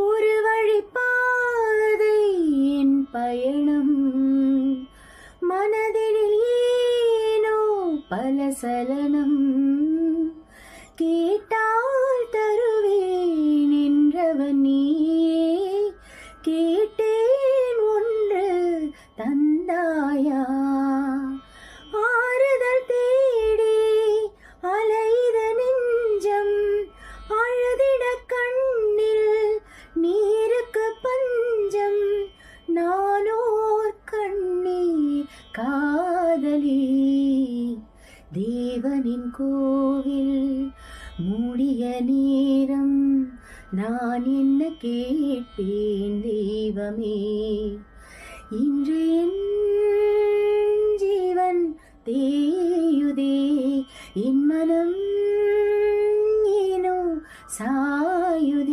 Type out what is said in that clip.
ஒரு வழி என் பயணம். மனதினில் ஏனோ பல சலனம். கேட்டால் தருவேன் என்றவன் நீயே. கேட்டேன் ஒன்று தந்தாயா? காதலி. தேவனின் கோவில் மூடிய நேரம் நான் என்ன கேட்பேன் தெய்வமே? இன்று என் ஜீவன் தேயுதே. என் மனம் ஏனோ சாயுதே.